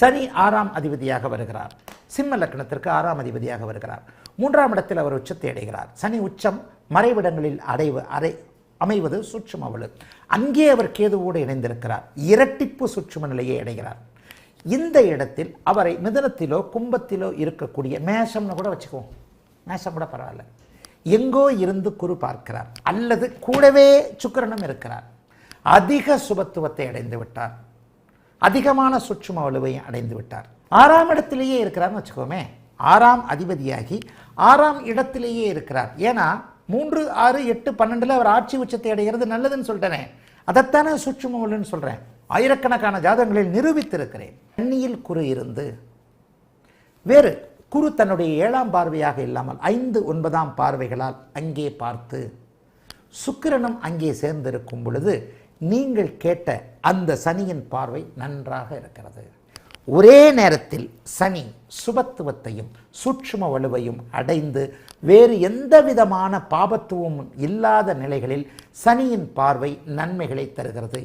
சனி ஆறாம் அதிபதியாக வருகிறார். சிம்ம லக்னத்திற்கு ஆறாம் அதிபதியாக வருகிறார். மூன்றாம் இடத்தில் அவர் உச்சத்தை அடைகிறார். சனி உச்சம் மறைவிடங்களில் அடைவு அரை அமைவது சுற்றும வலு. அங்கே அவர் கேதுவோடு இணைந்திருக்கிறார். இரட்டிப்பு சுற்றும நிலையை அடைகிறார். இந்த இடத்தில் அவரை மிதனத்திலோ கும்பத்திலோ இருக்கக்கூடிய மேஷம்னு கூட வச்சுக்குவோம் மேஷம் கூட பரவாயில்ல. எங்கோ இருந்து குரு பார்க்கிறார். அல்லது கூடவே சுக்கரனும் இருக்கிறார். அதிக சுபத்துவத்தை அடைந்து விட்டார். அதிகமான சுற்றும வலுவை அடைந்து விட்டார். ஆறாம் இடத்திலேயே இருக்கிறார்னு வச்சுக்கோமே. ஆறாம் அதிபதியாகி ஆறாம் இடத்திலேயே இருக்கிறார். ஏன்னா மூன்று ஆறு எட்டு பன்னெண்டுல அவர் ஆட்சி உச்சத்தை அடைகிறது நல்லதுன்னு சொல்லிட்டேனே அதைத்தானே சுற்றும அவளுன்னு சொல்றேன். ஆயிரக்கணக்கான ஜாதகங்களில் நிரூபித்திருக்கிறேன். கண்ணியில் குரு இருந்து வேறு குரு தன்னுடைய ஏழாம் பார்வையாக இல்லாமல் ஐந்து ஒன்பதாம் பார்வைகளால் அங்கே பார்த்து சுக்கிரனும் அங்கே சேர்ந்திருக்கும் பொழுது நீங்கள் கேட்ட அந்த சனியின் பார்வை நன்றாக இருக்கிறது. ஒரே நேரத்தில் சனி சுபத்துவத்தையும் சூட்சும வலுவையும் அடைந்து வேறு எந்த விதமான பாபத்துவமும் இல்லாத நிலைகளில் சனியின் பார்வை நன்மைகளை தருகிறது.